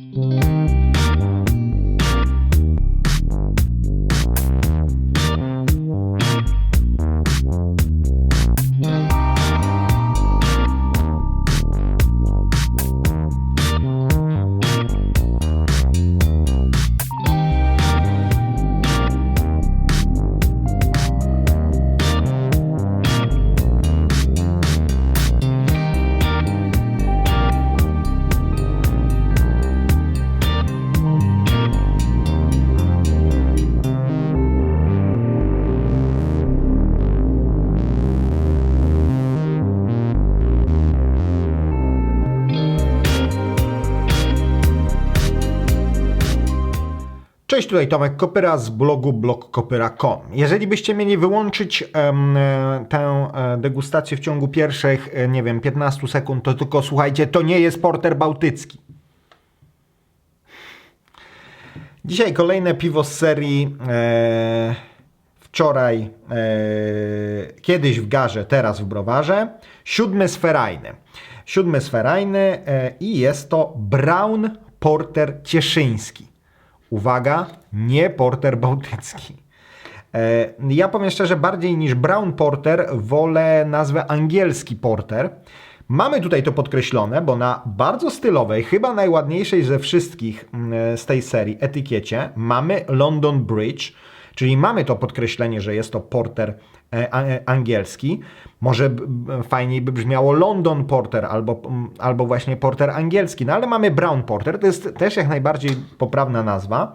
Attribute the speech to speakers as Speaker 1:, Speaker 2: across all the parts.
Speaker 1: Mm-hmm. Cześć, tutaj Tomek Kopyra z blogu blogkopyra.com. Jeżeli byście mieli wyłączyć e, tę e, degustację w ciągu pierwszych, e, nie wiem, 15 sekund, to tylko słuchajcie, to nie jest porter bałtycki. Dzisiaj kolejne piwo z serii e, wczoraj, e, kiedyś w garze, teraz w browarze. Siódmy sferajny. Siódmy sferajny e, i jest to Brown Porter Cieszyński. Uwaga, nie porter bałtycki. E, Ja powiem szczerze, bardziej niż brown porter wolę nazwę angielski porter. Mamy tutaj to podkreślone, bo na bardzo stylowej, chyba najładniejszej ze wszystkich mm, z tej serii etykiecie mamy London Bridge, czyli mamy to podkreślenie, że jest to porter e, e, angielski. Może b- b- fajniej by brzmiało London Porter albo, albo właśnie porter angielski, no ale mamy Brown Porter, to jest też jak najbardziej poprawna nazwa.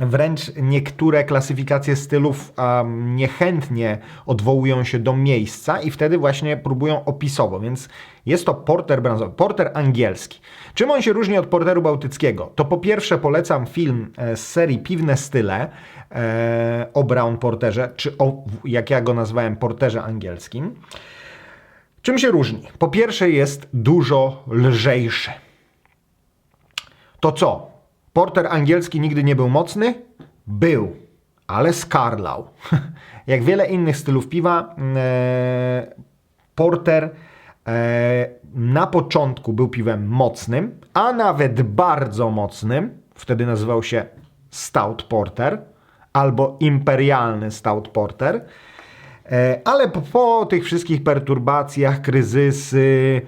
Speaker 1: Wręcz niektóre klasyfikacje stylów um, niechętnie odwołują się do miejsca i wtedy właśnie próbują opisowo, więc jest to porter brązowy, porter angielski. Czym on się różni od porteru bałtyckiego? To po pierwsze polecam film e, z serii Piwne Style e, o Brown Porterze, czy o, jak ja go nazwałem, porterze angielskim. Czym się różni? Po pierwsze jest dużo lżejszy. To co? Porter angielski nigdy nie był mocny? Był, ale skarlał. Jak wiele innych stylów piwa, e, porter e, na początku był piwem mocnym, a nawet bardzo mocnym. Wtedy nazywał się Stout Porter albo imperialny Stout Porter. E, Ale po, po tych wszystkich perturbacjach, kryzysy,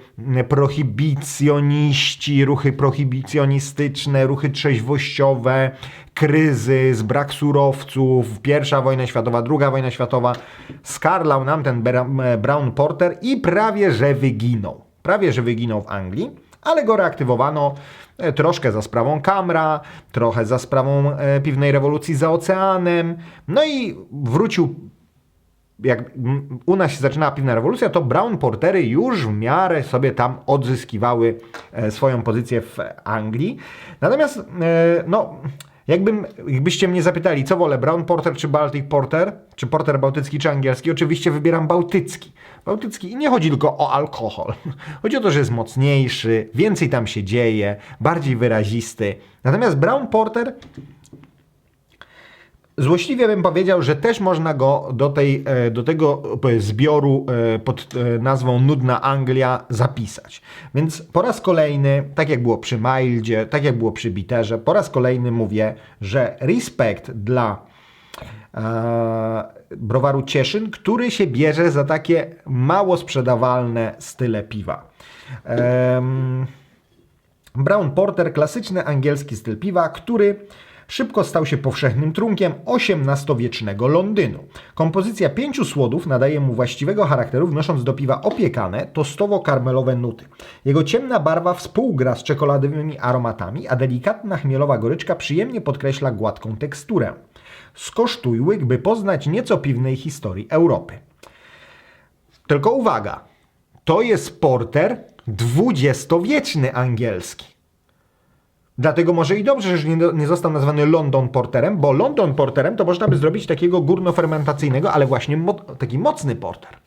Speaker 1: prohibicjoniści, ruchy prohibicjonistyczne, ruchy trzeźwościowe, kryzys, brak surowców, pierwsza wojna światowa, druga wojna światowa, skarlał nam ten Brown Porter i prawie że wyginął. Prawie że wyginął w Anglii, ale go reaktywowano e, troszkę za sprawą Kamra, trochę za sprawą e, piwnej rewolucji za oceanem, no i wrócił jak u nas się zaczynała piwna rewolucja, to brown portery już w miarę sobie tam odzyskiwały e, swoją pozycję w Anglii. Natomiast, e, no, jakbym, jakbyście mnie zapytali, co wolę, brown porter czy Baltic porter, czy porter bałtycki czy angielski, oczywiście wybieram bałtycki. Bałtycki i nie chodzi tylko o alkohol. Chodzi o to, że jest mocniejszy, więcej tam się dzieje, bardziej wyrazisty. Natomiast brown porter Złośliwie bym powiedział, że też można go do, tej, e, do tego e, zbioru e, pod e, nazwą Nudna Anglia zapisać. Więc po raz kolejny, tak jak było przy Mildzie, tak jak było przy Bitterze, po raz kolejny mówię, że respekt dla e, browaru Cieszyn, który się bierze za takie mało sprzedawalne style piwa. Em, Brown Porter, klasyczny angielski styl piwa, który szybko stał się powszechnym trunkiem XVIII-wiecznego Londynu. Kompozycja pięciu słodów nadaje mu właściwego charakteru, wnosząc do piwa opiekane, tostowo-karmelowe nuty. Jego ciemna barwa współgra z czekoladowymi aromatami, a delikatna chmielowa goryczka przyjemnie podkreśla gładką teksturę. Skosztuj łyk, by poznać nieco piwnej historii Europy. Tylko uwaga, to jest porter dwudziestowieczny angielski. Dlatego może i dobrze, że nie, nie został nazwany London Porterem, bo London Porterem to można by zrobić takiego górnofermentacyjnego, ale właśnie mo taki mocny porter.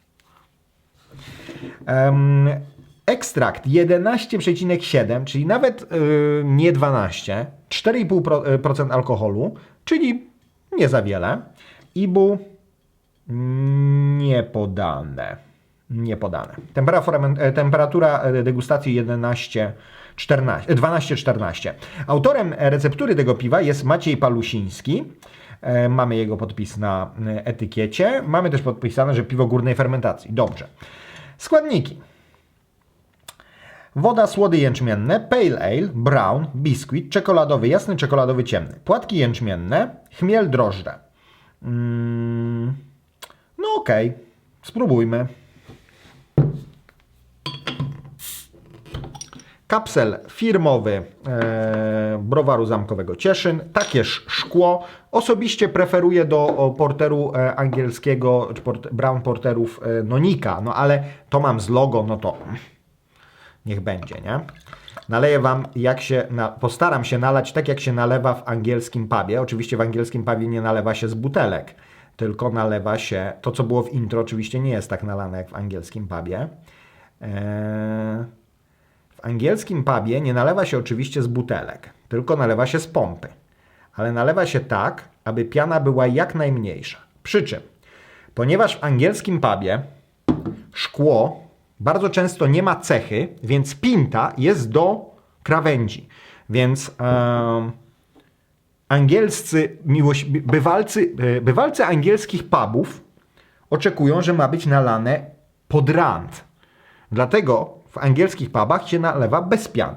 Speaker 1: Em, ekstrakt 11,7, czyli nawet yy, nie 12, 4,5% alkoholu, czyli nie za wiele. Ibu mm, nie podane. Temperatura, e, e, degustacji 11 14, 12-14. Autorem receptury tego piwa jest Maciej Palusiński. E, Mamy jego podpis na e, etykiecie. Mamy też podpisane, że piwo górnej fermentacji. Dobrze. Składniki. Woda, słody jęczmienne, pale ale, brown, biskuit, czekoladowy, jasny czekoladowy, ciemny. Płatki jęczmienne, chmiel, drożdże. Mm, no okej, spróbujmy. Kapsel firmowy e, browaru zamkowego Cieszyn, takież szkło. Osobiście preferuję do porteru e, angielskiego, czy port, brown porterów e, Nonika, no ale to mam z logo, no to niech będzie, nie? Naleję Wam, jak się, na, postaram się nalać tak, jak się nalewa w angielskim pubie. Oczywiście w angielskim pubie nie nalewa się z butelek, tylko nalewa się, to co było w intro oczywiście nie jest tak nalane jak w angielskim pubie. Eee, w angielskim pubie nie nalewa się oczywiście z butelek, tylko nalewa się z pompy. Ale nalewa się tak, aby piana była jak najmniejsza. Przy czym, ponieważ w angielskim pubie szkło bardzo często nie ma cechy, więc pinta jest do krawędzi. Więc em, angielscy bywalcy, e, bywalcy angielskich pubów oczekują, że ma być nalane pod rand. Dlatego w angielskich pubach się nalewa bez piany.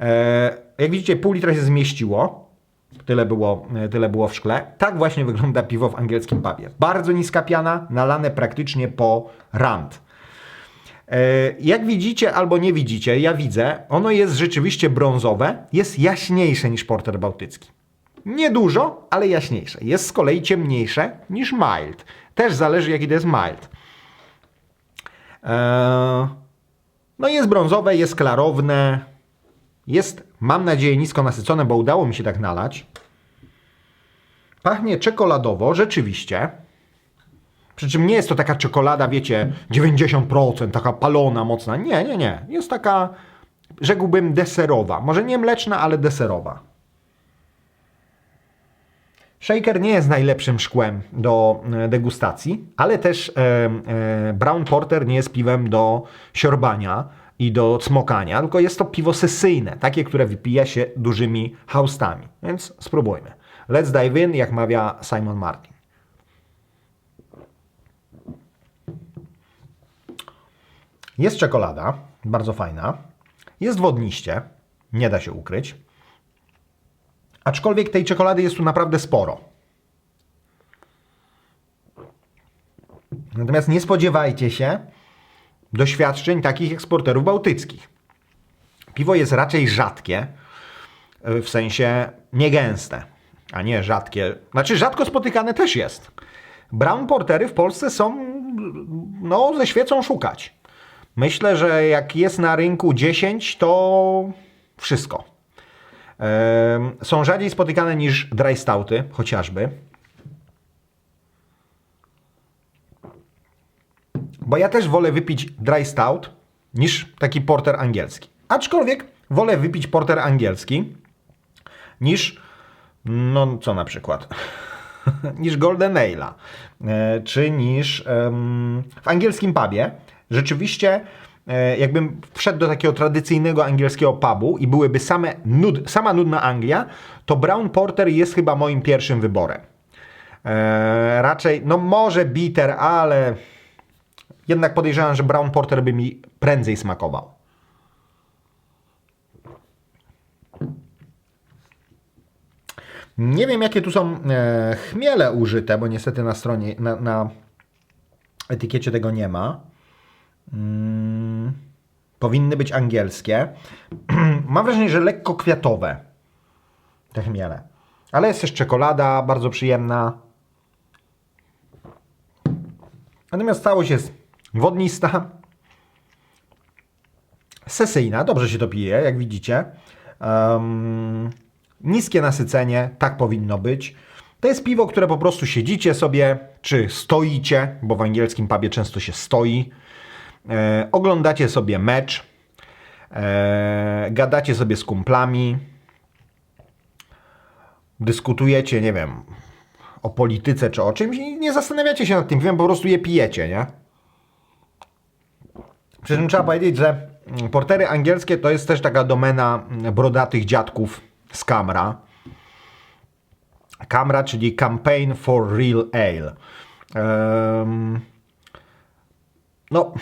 Speaker 1: E, jak widzicie, pół litra się zmieściło. Tyle było, e, tyle było w szkle. Tak właśnie wygląda piwo w angielskim pubie. Bardzo niska piana, nalane praktycznie po rand. E, Jak widzicie albo nie widzicie, ja widzę, ono jest rzeczywiście brązowe, jest jaśniejsze niż porter bałtycki. Niedużo, ale jaśniejsze. Jest z kolei ciemniejsze niż mild. Też zależy jaki to jest mild. Eee, No jest brązowe, jest klarowne, jest, mam nadzieję, nisko nasycone, bo udało mi się tak nalać. Pachnie czekoladowo, rzeczywiście. Przy czym nie jest to taka czekolada, wiecie, 90%, taka palona, mocna. Nie, nie, nie. Jest taka, rzekłbym, deserowa. Może nie mleczna, ale deserowa. Shaker nie jest najlepszym szkłem do e, degustacji, ale też e, e, Brown Porter nie jest piwem do siorbania i do cmokania, tylko jest to piwo sesyjne, takie, które wypija się dużymi haustami. Więc spróbujmy. Let's dive in, jak mawia Simon Martin. Jest czekolada, bardzo fajna. Jest wodniście, nie da się ukryć. Aczkolwiek tej czekolady jest tu naprawdę sporo. Natomiast nie spodziewajcie się doświadczeń takich eksporterów bałtyckich. Piwo jest raczej rzadkie, w sensie niegęste, a nie rzadkie. Znaczy rzadko spotykane też jest. Brown portery w Polsce są, no, ze świecą szukać. Myślę, że jak jest na rynku 10, to wszystko. Są rzadziej spotykane niż dry stouty, chociażby. Bo ja też wolę wypić dry stout niż taki porter angielski. Aczkolwiek wolę wypić porter angielski niż, no co na przykład, niż Golden Ale'a, e, czy niż em, w angielskim pubie. Rzeczywiście, jakbym wszedł do takiego tradycyjnego angielskiego pubu i byłyby same nud, sama nudna Anglia, to Brown Porter jest chyba moim pierwszym wyborem. E, raczej, no może bitter, ale jednak podejrzewam, że Brown Porter by mi prędzej smakował. Nie wiem, jakie tu są e, chmiele użyte, bo niestety na stronie, na, na etykiecie tego nie ma. Mm, powinny być angielskie. Mam wrażenie, że lekko kwiatowe te chmiele. Ale jest też czekolada, bardzo przyjemna. Natomiast całość jest wodnista, sesyjna, dobrze się to pije, jak widzicie. Em, niskie nasycenie, tak powinno być. To jest piwo, które po prostu siedzicie sobie, czy stoicie, bo w angielskim pubie często się stoi. E, oglądacie sobie mecz, e, gadacie sobie z kumplami, dyskutujecie, nie wiem, o polityce czy o czymś i nie zastanawiacie się nad tym piwem, po prostu je pijecie, nie? Przy czym trzeba powiedzieć, że portery angielskie to jest też taka domena mm, brodatych dziadków z Camra. Camra, czyli Campaign for Real Ale. Em, no,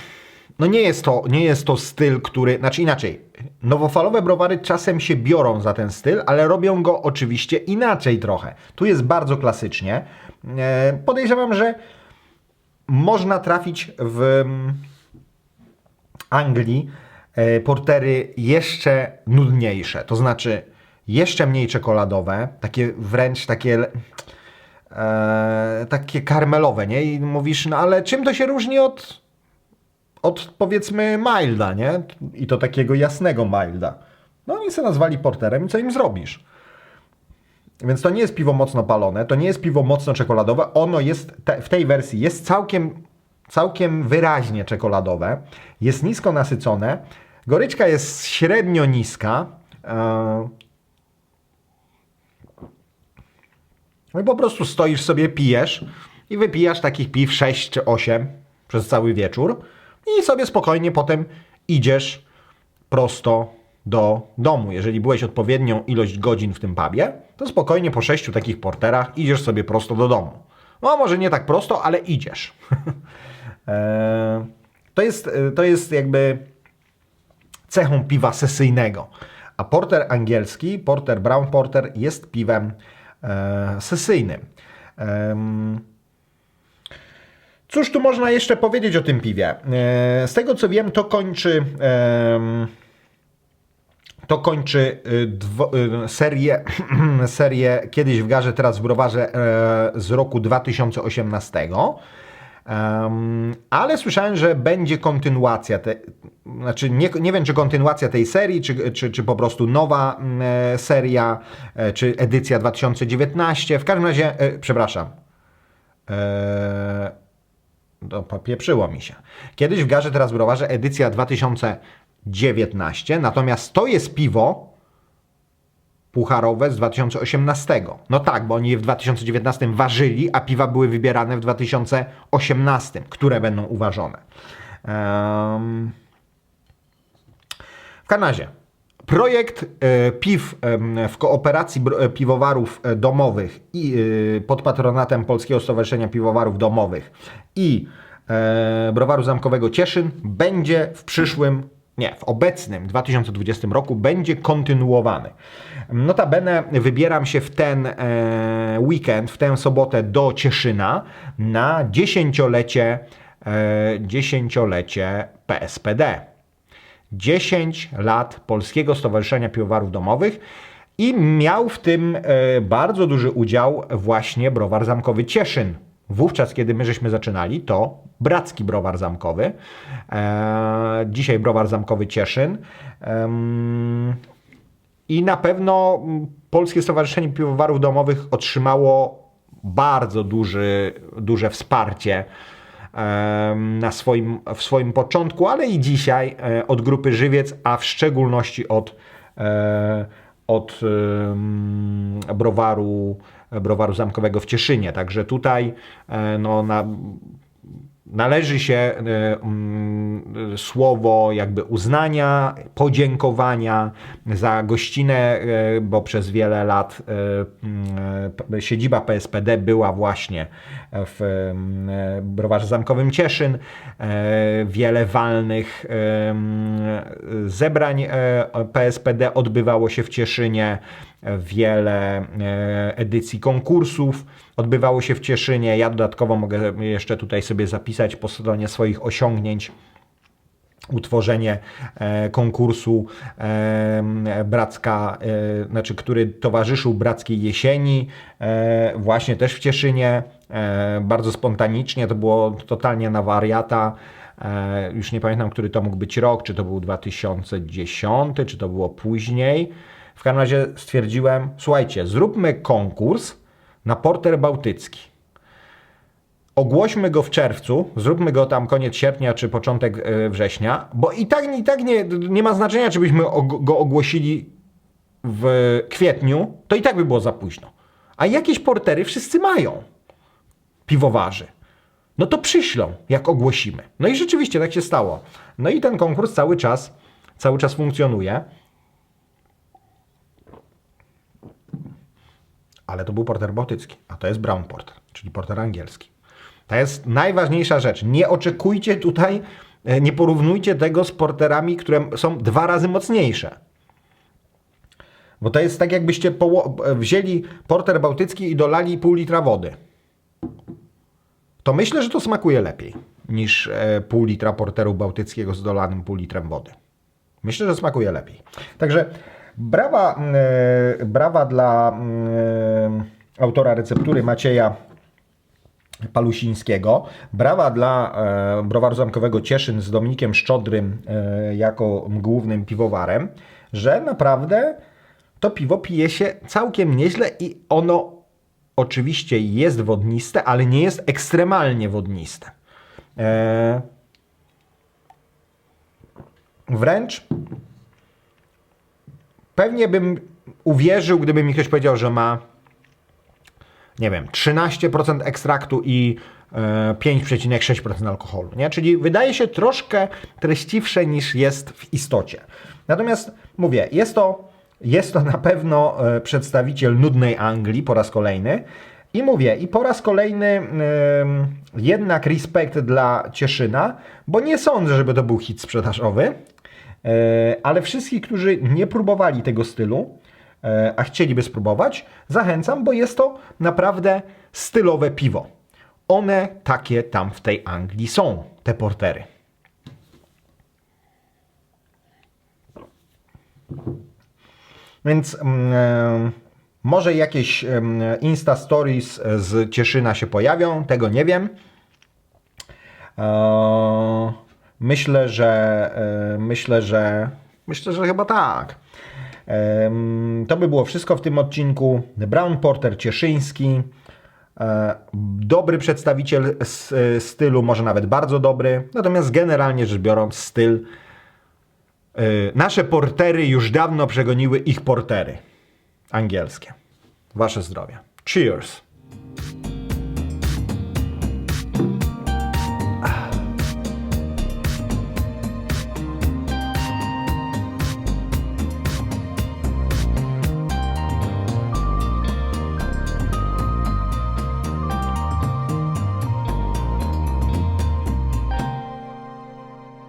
Speaker 1: no nie jest to, nie jest to styl, który, znaczy inaczej, nowofalowe browary czasem się biorą za ten styl, ale robią go oczywiście inaczej trochę. Tu jest bardzo klasycznie. E, podejrzewam, że można trafić w mm, Anglii e, portery jeszcze nudniejsze, to znaczy jeszcze mniej czekoladowe, takie wręcz takie e, takie karmelowe, nie? I mówisz, no ale czym to się różni od od powiedzmy Milda, nie? I to takiego jasnego Milda. No oni się nazwali porterem i co im zrobisz? Więc to nie jest piwo mocno palone, to nie jest piwo mocno czekoladowe. Ono jest te, w tej wersji jest całkiem, całkiem wyraźnie czekoladowe. Jest nisko nasycone. Goryczka jest średnio niska. e, No i po prostu stoisz sobie, pijesz i wypijasz takich piw 6 czy 8 przez cały wieczór i sobie spokojnie potem idziesz prosto do domu. Jeżeli byłeś odpowiednią ilość godzin w tym pubie, to spokojnie po sześciu takich porterach idziesz sobie prosto do domu. No może nie tak prosto, ale idziesz. Eee, to, jest, to jest jakby cechą piwa sesyjnego. A porter angielski, porter brown porter jest piwem e, sesyjnym. Em, Cóż tu można jeszcze powiedzieć o tym piwie? E, Z tego co wiem, to kończy. To kończy y, dwo, y, serię, serię kiedyś w garze, teraz w browarze e, z roku 2018. Em, ale słyszałem, że będzie kontynuacja. Te, znaczy, nie, nie wiem, czy kontynuacja tej serii, czy, czy, czy po prostu nowa mm, e, seria, e, czy edycja 2019. W każdym razie, e, przepraszam. E, to popieprzyło mi się. Kiedyś w garze, teraz browarze edycja 2019, natomiast to jest piwo pucharowe z 2018. No tak, bo oni je w 2019 ważyli, a piwa były wybierane w 2018, które będą uważone. Em, w razie, projekt e, piw w kooperacji e, piwowarów e, domowych i pod patronatem Polskiego Stowarzyszenia Piwowarów Domowych i Browaru Zamkowego Cieszyn będzie w przyszłym, nie, w obecnym 2020 roku będzie kontynuowany. Notabene wybieram się w ten weekend, w tę sobotę do Cieszyna na dziesięciolecie, dziesięciolecie PSPD. 10 lat Polskiego Stowarzyszenia Piwowarów Domowych i miał w tym e, bardzo duży udział właśnie browar zamkowy Cieszyn. Wówczas, kiedy my żeśmy zaczynali, to bracki browar zamkowy. E, dzisiaj browar zamkowy Cieszyn. I na pewno Polskie Stowarzyszenie Piwowarów Domowych otrzymało bardzo duży, duże wsparcie na swoim, w swoim początku, ale i dzisiaj e, od grupy Żywiec, a w szczególności od, e, od browaru, browaru zamkowego w Cieszynie. Także tutaj e, no, na, należy się e, mm, słowo jakby uznania, podziękowania za gościnę, e, bo przez wiele lat e, mm, siedziba PSPD była właśnie w mm, browarze zamkowym Cieszyn. Wiele walnych zebrań PSPD odbywało się w Cieszynie. Wiele e, edycji konkursów odbywało się w Cieszynie. Ja dodatkowo mogę jeszcze tutaj sobie zapisać po stronie swoich osiągnięć utworzenie e, konkursu e, Bracka, znaczy, który towarzyszył Brackiej Jesieni, właśnie też w Cieszynie, bardzo spontanicznie, to było totalnie na wariata. Już nie pamiętam, który to mógł być rok, czy to był 2010, czy to było później. W każdym razie stwierdziłem, słuchajcie, zróbmy konkurs na porter bałtycki. Ogłośmy go w czerwcu, zróbmy go tam koniec sierpnia czy początek e, września, bo i tak, i tak nie, nie ma znaczenia, czy byśmy go ogłosili w kwietniu, to i tak by było za późno. A jakieś portery wszyscy mają, piwowarzy. No to przyślą, jak ogłosimy. No i rzeczywiście tak się stało. No i ten konkurs cały czas cały czas funkcjonuje. Ale to był porter bałtycki, a to jest brown porter, czyli porter angielski. To jest najważniejsza rzecz. Nie oczekujcie tutaj, e, nie porównujcie tego z porterami, które są dwa razy mocniejsze. Bo to jest tak, jakbyście wzięli porter bałtycki i dolali pół litra wody. To myślę, że to smakuje lepiej niż e, pół litra porteru bałtyckiego z dolanym pół litrem wody. Myślę, że smakuje lepiej. Także brawa, e, brawa dla e, autora receptury Macieja Palusińskiego. Brawa dla e, browaru zamkowego Cieszyn z Dominikiem Szczodrym e, jako głównym piwowarem, że naprawdę to piwo pije się całkiem nieźle i ono oczywiście jest wodniste, ale nie jest ekstremalnie wodniste. E, wręcz pewnie bym uwierzył, gdyby mi ktoś powiedział, że ma nie wiem, 13% ekstraktu i e, 5,6% alkoholu, nie? Czyli wydaje się troszkę treściwsze niż jest w istocie. Natomiast mówię, jest to, jest to na pewno e, przedstawiciel nudnej Anglii po raz kolejny. I mówię, i po raz kolejny em, jednak respekt dla Cieszyna, bo nie sądzę, żeby to był hit sprzedażowy, e, ale wszystkich, którzy nie próbowali tego stylu, e, a chcieliby spróbować, zachęcam, bo jest to naprawdę stylowe piwo. One takie tam w tej Anglii są, te portery. Więc mm, e, może jakieś em, Insta Stories z Cieszyna się pojawią, tego nie wiem. E, Myślę, że e, myślę, że myślę, że chyba tak. To by było wszystko w tym odcinku. Brown Porter Cieszyński. E, Dobry przedstawiciel e, stylu, może nawet bardzo dobry. Natomiast generalnie rzecz biorąc, styl. Nasze portery już dawno przegoniły ich portery angielskie. Wasze zdrowie. Cheers.